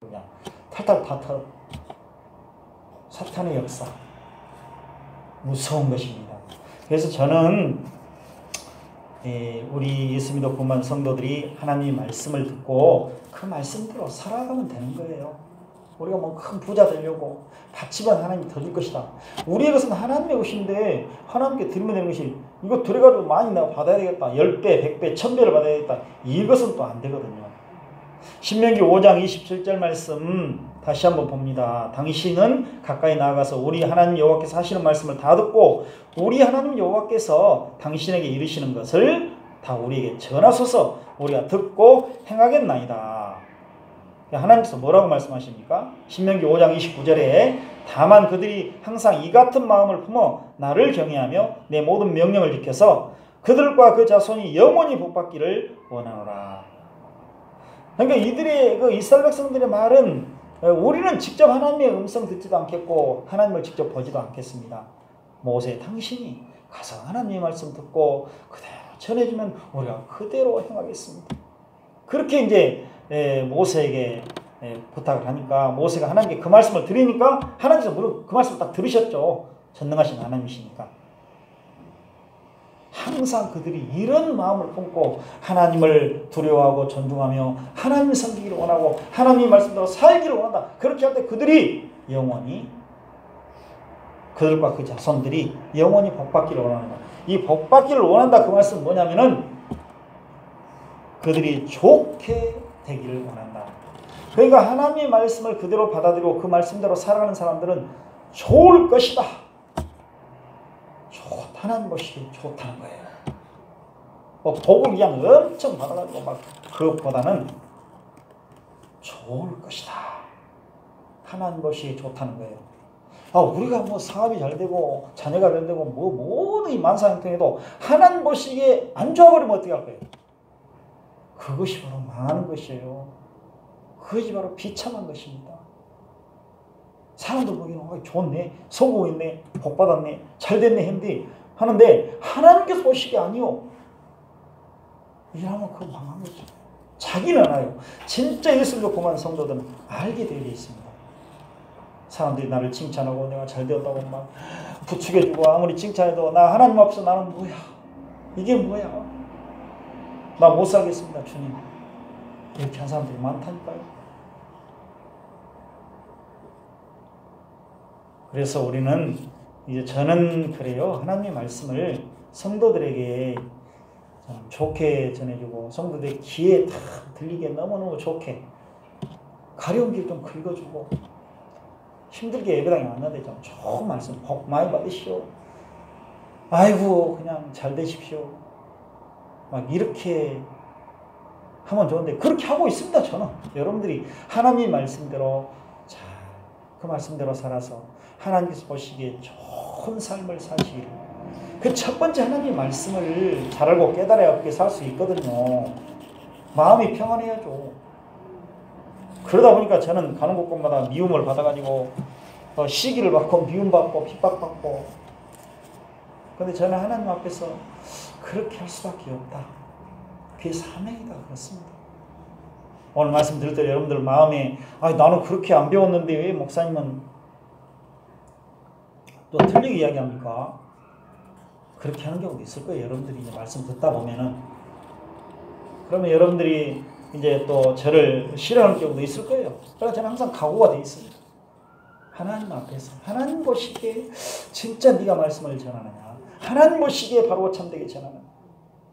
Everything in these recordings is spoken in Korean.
그냥 탈탈 다 털어. 사탄의 역사. 무서운 것입니다. 그래서 저는 예, 우리 예수 믿었구만 성도들이 하나님 말씀을 듣고 그 말씀대로 살아가면 되는 거예요. 우리가 뭐 큰 부자 되려고 바치면 하나님이 더 줄 것이다. 우리의 것은 하나님의 것인데 하나님께 드리면 되는 것이 이거 들어가지고 많이 내가 받아야 되겠다. 10배, 100배, 1000배를 받아야 되겠다. 이것은 또 안 되거든요. 신명기 5장 27절 말씀 다시 한번 봅니다. 당신은 가까이 나아가서 우리 하나님 여호와께서 하시는 말씀을 다 듣고 우리 하나님 여호와께서 당신에게 이르시는 것을 다 우리에게 전하소서 우리가 듣고 행하겠나이다. 하나님께서 뭐라고 말씀하십니까? 신명기 5장 29절에 다만 그들이 항상 이 같은 마음을 품어 나를 경외하며 내 모든 명령을 지켜서 그들과 그 자손이 영원히 복받기를 원하노라. 그러니까 이들의 그 이스라엘 백성들의 말은 우리는 직접 하나님의 음성 듣지도 않겠고 하나님을 직접 보지도 않겠습니다. 모세 당신이 가서 하나님의 말씀 듣고 그대로 전해주면 우리가 그대로 행하겠습니다. 그렇게 이제 모세에게 부탁을 하니까 모세가 하나님께 그 말씀을 드리니까 하나님께서 그 말씀을 딱 들으셨죠. 전능하신 하나님이시니까. 항상 그들이 이런 마음을 품고 하나님을 두려워하고 존중하며 하나님 섬기기를 원하고 하나님 말씀대로 살기를 원한다. 그렇게 할 때 그들이 영원히 그들과 그 자손들이 영원히 복받기를 원한다. 이 복받기를 원한다 그 말씀 뭐냐면은 그들이 좋게 되기를 원한다. 그러니까 하나님의 말씀을 그대로 받아들이고 그 말씀대로 살아가는 사람들은 좋을 것이다. 좋다는 것이 좋다는 거예요. 뭐 복을 그냥 엄청 받아가지고 막 그것보다는 좋을 것이다. 하나님 것이 좋다는 거예요. 아, 우리가 뭐 사업이 잘 되고 자녀가 잘 되고 뭐 모든 만사 형통해도 하나님 보시기에 안 좋아버리면 어떻게 할 거예요? 그것이 바로 망하는 것이에요. 그것이 바로 비참한 것입니다. 사람들 보기에는 어, 좋네, 성공했네, 복 받았네, 잘 됐네 했는데 하는데 하나님께서 보시기 아니요. 이러면 그 망한 거죠. 자기는 알아요. 진짜 예수를 고만 성도들은 알게 되어 있습니다. 사람들이 나를 칭찬하고 내가 잘 되었다고 막 부추겨주고 아무리 칭찬해도 나 하나님 앞에서 나는 뭐야? 이게 뭐야? 나 못 살겠습니다, 주님. 이렇게 한 사람들이 많다니까요. 그래서 우리는 이제 저는 그래요. 하나님의 말씀을 성도들에게 좋게 전해주고 성도들 귀에 다 들리게 너무너무 좋게 가려운 길 좀 긁어주고 힘들게 예배당에 좀 좋은 말씀 복 많이 받으시오. 아이고 그냥 잘 되십시오. 막 이렇게 하면 좋은데 그렇게 하고 있습니다 저는 여러분들이 하나님 말씀대로 잘 그 말씀대로 살아서 하나님께서 보시기에 좋 은 삶을 사시기를. 그 첫 번째 하나님 말씀을 잘 알고 깨달아야 그렇게 살 수 있거든요. 마음이 평안해야죠. 그러다 보니까 저는 가는 곳곳마다 미움을 받아가지고 어, 시기를 받고 미움받고 핍박받고. 근데 저는 하나님 앞에서 그렇게 할 수밖에 없다. 그게 사명이다. 그렇습니다. 오늘 말씀 들을 때 여러분들 마음에 아 나는 그렇게 안 배웠는데 왜 목사님은 또 틀리게 이야기합니까? 그렇게 하는 경우도 있을 거예요. 여러분들이 이제 말씀 듣다 보면은 그러면 여러분들이 이제 또 저를 싫어하는 경우도 있을 거예요. 그러나 저는 항상 각오가 돼 있습니다. 하나님 앞에서 하나님 보시기에 진짜 네가 말씀을 전하느냐 하나님 보시기에 바로 참되게 전하는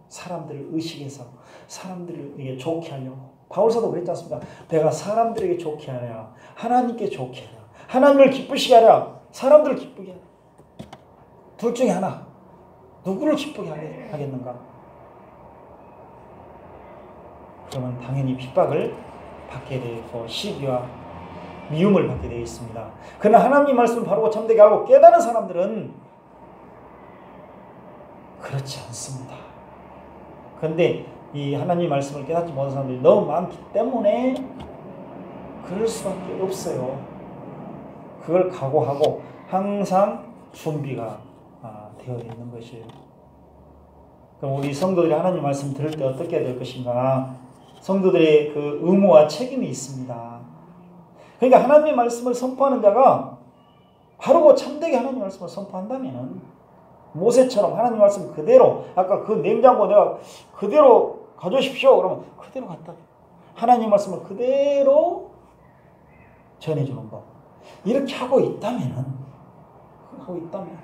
사람들을 의식해서 사람들에게 좋게 하려고 바울사도 그랬지 않습니까? 내가 사람들에게 좋게 하랴 하나님께 좋게 하랴 하나님을 기쁘시게 하랴 사람들을 기쁘게 하랴 둘 중에 하나 누구를 기쁘게 하겠는가? 그러면 당연히 핍박을 받게 되고 시기와 미움을 받게 되어 있습니다. 그러나 하나님 말씀을 바로 참되게 알고 깨달은 사람들은 그렇지 않습니다. 그런데 이 하나님 말씀을 깨닫지 못한 사람들이 너무 많기 때문에 그럴 수밖에 없어요. 그걸 각오하고 항상 준비가 아, 되어 있는 것이에요. 그럼 우리 성도들이 하나님 말씀 들을 때 어떻게 해야 될 것인가? 성도들의 그 의무와 책임이 있습니다. 그러니까 하나님의 말씀을 선포하는 자가 바르고 참되게 하나님 말씀을 선포한다면 모세처럼 하나님 말씀 그대로 아까 그 냉장고 내가 그대로 가져오십시오. 그러면 그대로 갖다 하나님 말씀을 그대로 전해주는 것. 이렇게 하고 있다면은 하고 있다면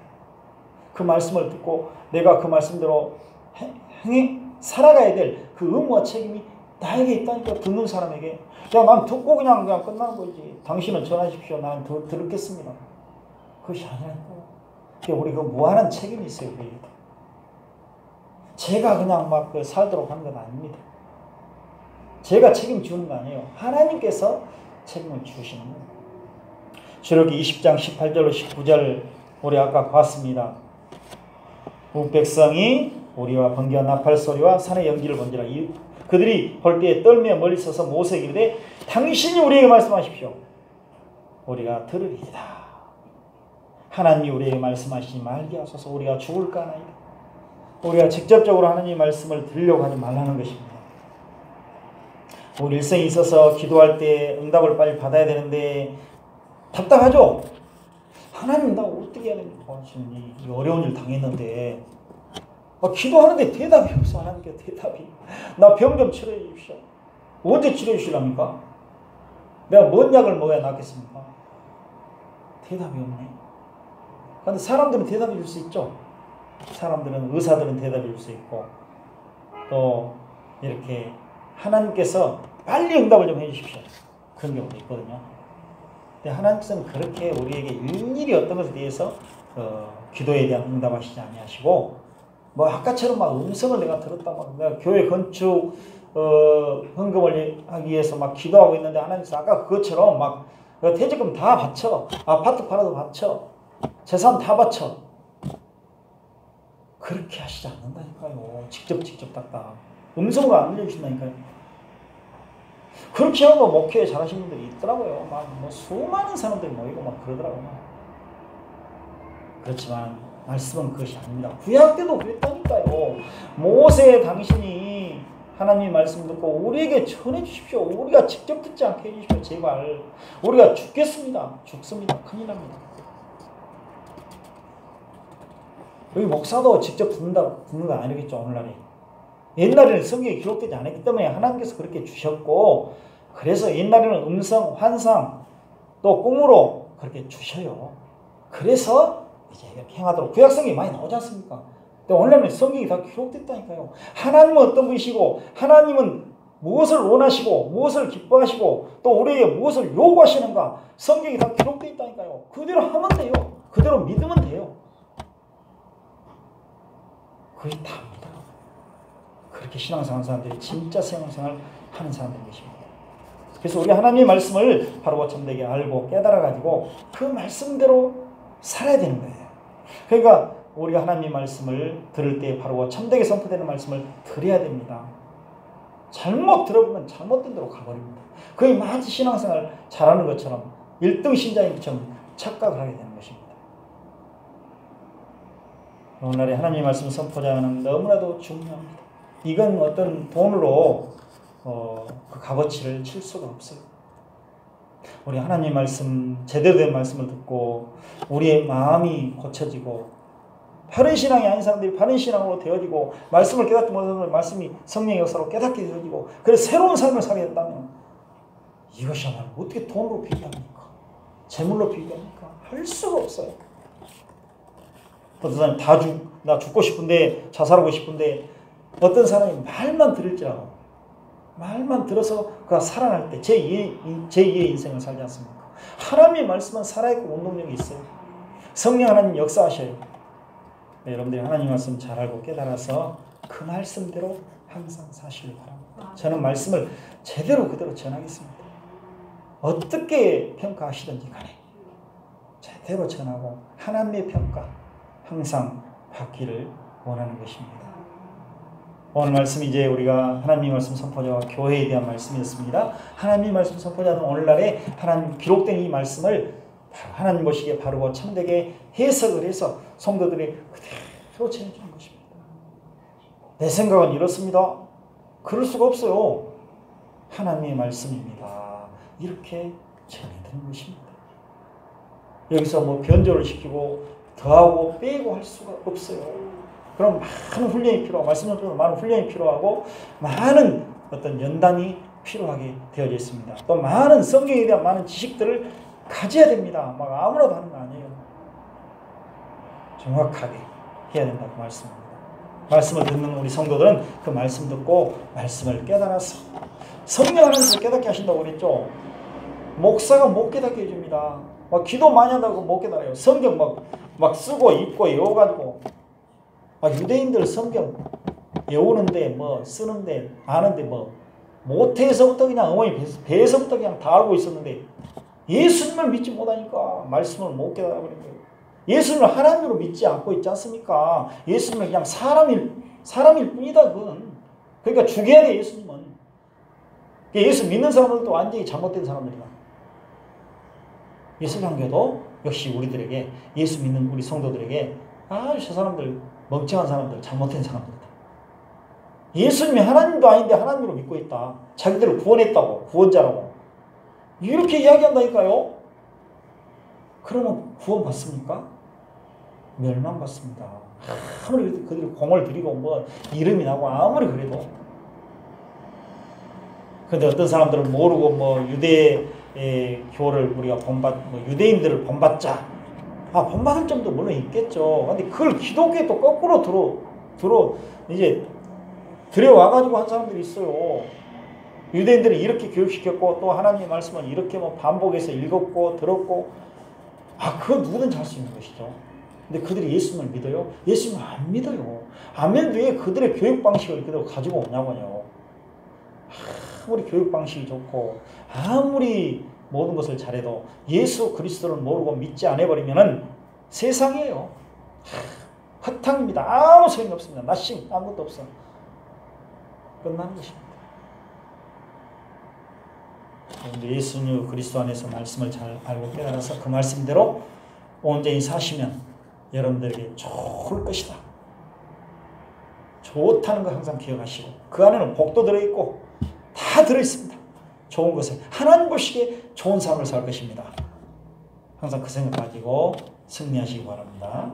그 말씀을 듣고 내가 그 말씀대로 행해 살아가야 될 그 의무와 책임이 나에게 있다니까 듣는 사람에게 야 난 듣고 그냥 그냥 끝나는 거지. 당신은 전하십시오. 나는 더 들었겠습니다. 그것이 아니라니까요. 우리 그 무한한 책임이 있어요 우리에게 제가 그냥 막 그 살도록 하는 건 아닙니다. 제가 책임지는 거 아니에요. 하나님께서 책임을 주시는 거예요 출애기 20장 18절로 19절 우리 아까 봤습니다 북 백성이 우리와 번개와 나팔 소리와 산의 연기를 본지라 그들이 볼 때에 떨며 멀리 서서 모세에게 이르되 당신이 우리에게 말씀하십시오. 우리가 들으리이다. 하나님이 우리에게 말씀하시지 말게 하소서 우리가 죽을까 하나이다. 우리가 직접적으로 하나님 말씀을 들으려고 하지 말라는 것입니다. 우리 일생에 있어서 기도할 때 응답을 빨리 받아야 되는데 답답하죠? 하나님 나 어떻게 됩니까? 지금 이 어려운 일 당했는데 아, 기도하는데 대답이 없어 하나님께 대답이 나 병 좀 치료해 주십시오. 언제 치료해 주시랍니까? 내가 뭔 약을 먹어야 낫겠습니까? 대답이 없네. 근데 사람들은 대답해 줄 수 있죠. 사람들은 의사들은 대답해 줄 수 있고 또 이렇게 하나님께서 빨리 응답을 좀 해주십시오. 그런 경우도 있거든요. 근데 하나님께서는 그렇게 우리에게 일일이 어떤 것에 대해서 어, 기도에 대한 응답하시지 아니하시고 뭐 아까처럼 막 음성을 내가 들었다 막 내가 교회 건축 어, 헌금을 하기 위해서 막 기도하고 있는데 하나님께서 아까 그것처럼 막 퇴직금 다 바쳐 아파트 팔아도 바쳐 재산 다 바쳐. 그렇게 하시지 않는다니까요. 직접 직접 딱딱 음성으로 안 알려주신다니까요 그렇게 하고 목회 잘하시는 분들이 있더라고요 막 뭐 수많은 사람들이 모이고 막 그러더라고요 그렇지만 말씀은 그것이 아닙니다. 구약 때도 그랬다니까요. 모세 당신이 하나님 말씀 듣고 우리에게 전해 주십시오. 우리가 직접 듣지 않게 해 주십시오. 제발. 우리가 죽겠습니다. 죽습니다. 큰일 납니다. 여기 목사도 직접 듣는다, 듣는 거 아니겠죠, 오늘날에. 옛날에는 성경에 기록되지 않았기 때문에 하나님께서 그렇게 주셨고, 그래서 옛날에는 음성, 환상, 또 꿈으로 그렇게 주셔요. 그래서 이제 이렇게 행하도록 구약성경이 많이 나오지 않습니까? 근데 오늘날 성경이 다 기록됐다니까요. 하나님은 어떤 분이시고 하나님은 무엇을 원하시고 무엇을 기뻐하시고 또 우리에게 무엇을 요구하시는가 성경이 다 기록되어 있다니까요. 그대로 하면 돼요. 그대로 믿으면 돼요. 그게 다입니다. 그렇게 신앙생활 사람들이 진짜 신앙생활 하는 사람들인 것입니다. 그래서 우리 하나님의 말씀을 바로 참되게 알고 깨달아가지고 그 말씀대로 살아야 되는 거예요. 그러니까 우리가 하나님 말씀을 들을 때 바로 참되게 선포되는 말씀을 드려야 됩니다. 잘못 들어보면 잘못된 대로 가버립니다. 거의 마치 신앙생활 잘하는 것처럼 1등 신자인 것처럼 착각을 하게 되는 것입니다. 오늘날의 하나님 말씀 선포자는 너무나도 중요합니다. 이건 어떤 돈으로 어, 그 값어치를 칠 수가 없어요. 우리 하나님 말씀 제대로 된 말씀을 듣고 우리의 마음이 고쳐지고 바른 신앙이 아닌 사람들이 바른 신앙으로 되어지고 말씀을 깨닫지 못하는 사람들 말씀이 성령의 역사로 깨닫게 되어지고 그래서 새로운 삶을 살게 된다면 이것이야말로 어떻게 돈으로 비교합니까? 재물로 비교합니까? 할 수가 없어요. 어떤 사람이 다 죽, 나 죽고 싶은데 자살하고 싶은데 어떤 사람이 말만 들을지라도 말만 들어서 그가 살아날 때 제2의, 제2의 인생을 살지 않습니까? 하나님의 말씀은 살아있고 운동력이 있어요. 성령 하나님 역사하셔요. 네, 여러분들이 하나님 말씀 잘 알고 깨달아서 그 말씀대로 항상 사시길 바랍니다. 저는 말씀을 제대로 그대로 전하겠습니다. 어떻게 평가하시든지 간에 제대로 전하고 하나님의 평가 항상 받기를 원하는 것입니다. 오늘 말씀 이제 우리가 하나님 말씀 선포자와 교회에 대한 말씀이었습니다. 하나님 말씀 선포자는 오늘날에 하나님 기록된 이 말씀을 하나님 보시기에 바르고 참되게 해석을 해서 성도들이 그대로 전해주는 것입니다. 내 생각은 이렇습니다. 그럴 수가 없어요. 하나님의 말씀입니다. 이렇게 전해드리는 것입니다. 여기서 뭐 변조를 시키고 더하고 빼고 할 수가 없어요. 그럼 많은 훈련이 필요하고 말씀드린 많은 훈련이 필요하고 많은 어떤 연단이 필요하게 되어져 있습니다. 또 많은 성경에 대한 많은 지식들을 가져야 됩니다. 막 아무나도 하는 거 아니에요. 정확하게 해야 된다고 말씀합니다. 말씀을 듣는 우리 성도들은 그 말씀 듣고 말씀을 깨달아서 성령 하나님께서 깨닫게 하신다고 그랬죠. 목사가 못 깨닫게 해줍니다. 막 기도 많이 한다고 못 깨달아요. 성경 막, 막 쓰고 읽고 외워가지고 막 유대인들 성경 외우는데 뭐 쓰는데 아는데 뭐 모태에서부터 그냥 어머니 배에서부터 그냥 다 알고 있었는데 예수님을 믿지 못하니까 말씀을 못 깨달아 버린 거예요. 예수님을 하나님으로 믿지 않고 있지 않습니까? 예수님은 그냥 사람일 사람일 뿐이다 그건. 그러니까 죽여야 돼 예수님은. 예수 믿는 사람들도 완전히 잘못된 사람들이다. 예수관계도 역시 우리들에게 예수 믿는 우리 성도들에게 아저 사람들 멍청한 사람들 잘못된 사람들이다. 예수님이 하나님도 아닌데 하나님으로 믿고 있다. 자기들을 구원했다고 구원자라고 이렇게 이야기한다니까요. 그러면 구원 받습니까? 멸망받습니다. 아무리 그들이 공을 들이고 뭐 이름이 나고 아무리 그래도 근데 어떤 사람들은 모르고 뭐 유대 교를 우리가 본받 뭐 유대인들을 본받자 아 본받을 점도 물론 있겠죠. 근데 그걸 기독교에 또 거꾸로 들어 들어 이제 들여와 가지고 한 사람들이 있어요. 유대인들은 이렇게 교육시켰고 또 하나님의 말씀을 이렇게 뭐 반복해서 읽었고 들었고 아 그거 누구든지 할수 있는 것이죠. 근데 그들이 예수님을 믿어요? 예수님을 안 믿어요. 아멘 왜 그들의 교육 방식을 그대로 가지고 오냐고요. 아무리 교육 방식이 좋고 아무리 모든 것을 잘해도 예수 그리스도를 모르고 믿지 않아 버리면은 세상이에요. 허탕입니다. 아무 소용이 없습니다. 나싱 아무것도 없어. 끝나는 것입니다. 예수님 그리스도 안에서 말씀을 잘 알고 깨달아서 그 말씀대로 온전히 사시면 여러분들에게 좋을 것이다. 좋다는 거 항상 기억하시고 그 안에는 복도 들어있고 다 들어있습니다. 좋은 것에 하나님 보시기에 좋은 삶을 살 것입니다. 항상 그 생각 가지고 승리하시기 바랍니다.